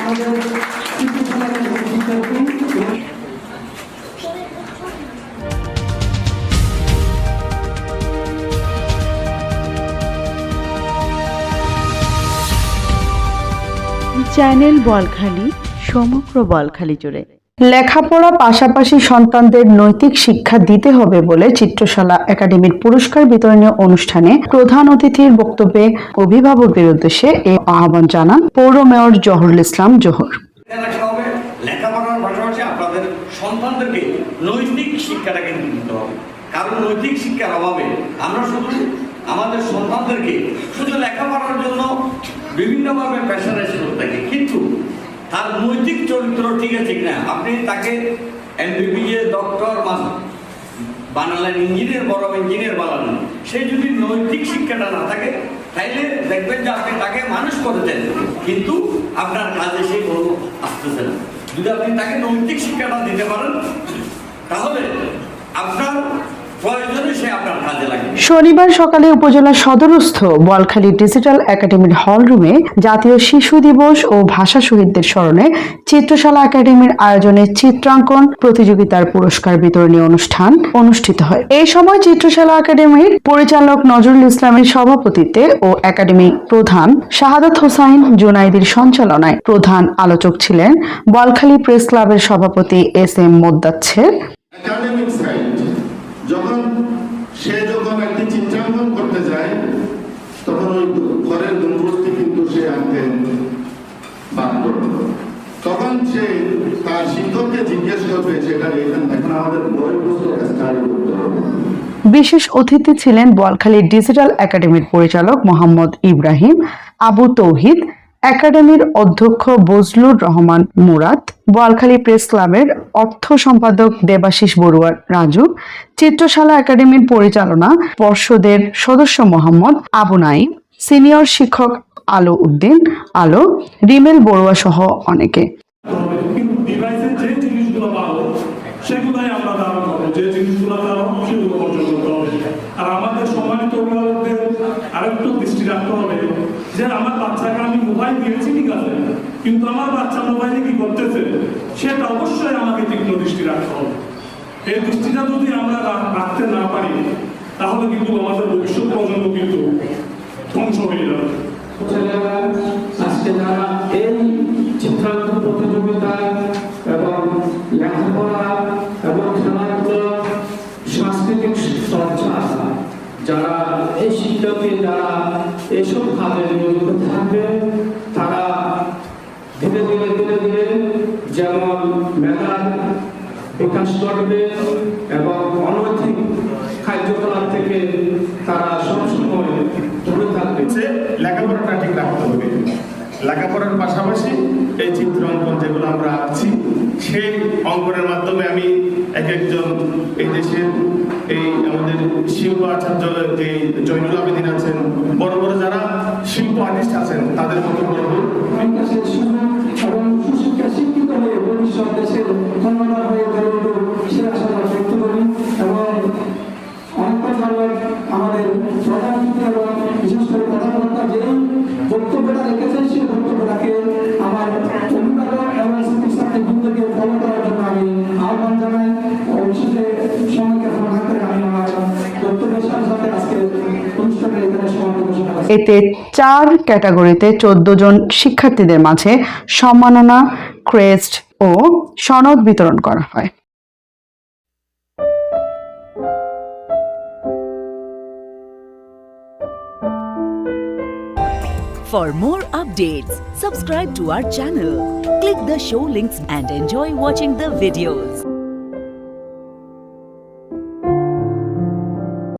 আমাদের চিত্রকলার শিক্ষার্থী চ্যানেল বলখালি সমগ্র বলখালি জুড়ে। লেখাপড়া পাশাপাশি সন্তানদের নৈতিক শিক্ষা দিতে হবে বলে চিত্রশালা একাডেমির পুরস্কার বিতরণী অনুষ্ঠানে প্রধান অতিথির বক্তব্যে অভিভাবকদের উদ্দেশ্যে এই আহ্বান জানান পৌর মেয়র জহরুল ইসলাম জোহর। সন্তানদেরকে নৈতিক শিক্ষাটা কিন্তু দিতে হবে। কারণ নৈতিক শিক্ষার অভাবে আমরা শুধু আমাদের সন্তানদেরকে শুধু লেখাপড়ার জন্য বিভিন্নভাবে প্রেশারাইজ করে থাকি। কিন্তু তার নৈতিক চরিত্র ঠিক আছে কিনা? আপনি তাকে এমবিবিএস ডক্টর বানালেন ইঞ্জিনিয়ার বড় ইঞ্জিনিয়ার বানালেন, সে যদি নৈতিক শিক্ষাটা না থাকে, তাইলে দেখবেন যে আপনি তাকে মানুষ করেছেন কিন্তু আপনার কাজে সেই বড় আসতেছে না। যদি আপনি তাকে নৈতিক শিক্ষাটা দিতে পারেন, তাহলে আপনার প্রয়োজনে সে আপনার কাজে লাগবে শনিবার সকালে উপজেলা সদরস্থ বলখালী ডিজিটাল একাডেমির হল রুমে জাতীয় শিশু দিবস ও ভাষা শহীদদের স্মরণে চিত্রশালা একাডেমির আয়োজনে চিত্রাঙ্কন প্রতিযোগিতার পুরস্কার বিতরণী অনুষ্ঠান অনুষ্ঠিত হয়। এই সময় চিত্রশালা একাডেমির পরিচালক নজরুল ইসলামের সভাপতিত্বে ও একাডেমি প্রধান শাহাদাত হোসাইন জুনাইদির সঞ্চালনায় প্রধান আলোচক ছিলেন বলখালী প্রেস ক্লাবের সভাপতি এস এম মোদ্দাচ্ছের। সে তার শিক্ষককে জিজ্ঞেস করবে সেটা এখন আমাদের হবে বিশেষ অতিথি ছিলেন বোয়ালখালী ডিজিটাল একাডেমির পরিচালক মোহাম্মদ ইব্রাহিম আবু তৌহিদ, একাডেমির অধ্যক্ষ বজলুর রহমান মুরাদ, বোয়ালখালী প্রেস ক্লাবের অর্থ সম্পাদক দেবাশিস বড়ুয়ার রাজু, চিত্রশালা একাডেমির পরিচালনা পর্ষদের সদস্য মোহাম্মদ আবু নাইম সিনিয়র শিক্ষক আলো উদ্দিন, আলো, রিমেল বড়ুয়া সহ অনেকে। কিন্তু ডিভাইসের যে জিনিসগুলো ভালো সেগুলাই আমরা ধারণ করব। যে জিনিসগুলো ভালো সেগুলো অর্জন করতে হবে। আর আমাদের সম্মানিত অভিভাবকদের আরেকটু দৃষ্টি রাখতে হবে যে আমার বাচ্চাকে আমি মোবাইল দিয়েছি, ঠিক আছে? কিন্তু আমার বাচ্চা মোবাইলে কি করতেছে, সেটা অবশ্যই আমাকে তীক্ষ্ণ দৃষ্টি রাখতে হবে। এই দৃষ্টিটা যদি আমরা রাখতে না পারি, তাহলে কিন্তু আমাদের ভবিষ্যৎ প্রজন্ম কিন্তু ধ্বংস হয়ে যাবে। আজকে যারা এই চিত্রাঙ্কন এবং লেখাপড়া এবং খেলাধুলা সাংস্কৃতিক চর্চা যারা এই শিক্ষার্থী যারা এসব কাজে নিয়োজিত থাকবে, তারা ধীরে ধীরে ধীরে ধীরে যেমন মেধার বিকাশ করবে এবং অনৈতিক কার্যকলাপ থেকে তারা সবসময় দূরে থাকবে হচ্ছে লেখাপড়াটা ঠিক রাখতে হবে লেখাপড়ার পাশাপাশি এই চিত্র অঙ্কন যেগুলো আমরা আঁকছি, সেই অঙ্কনের মাধ্যমে আমি এক একজন এই দেশের এই আমাদের শিল্প আচার্য যে জৈনুল আবেদিন আছেন এতে চার ক্যাটাগরিতে চোদ্দ জন শিক্ষার্থীদের মাঝে সম্মাননা ক্রেস্ট ও সনদ বিতরণ করা হয় For more updates, subscribe to our channel, click the show links and enjoy watching the videos.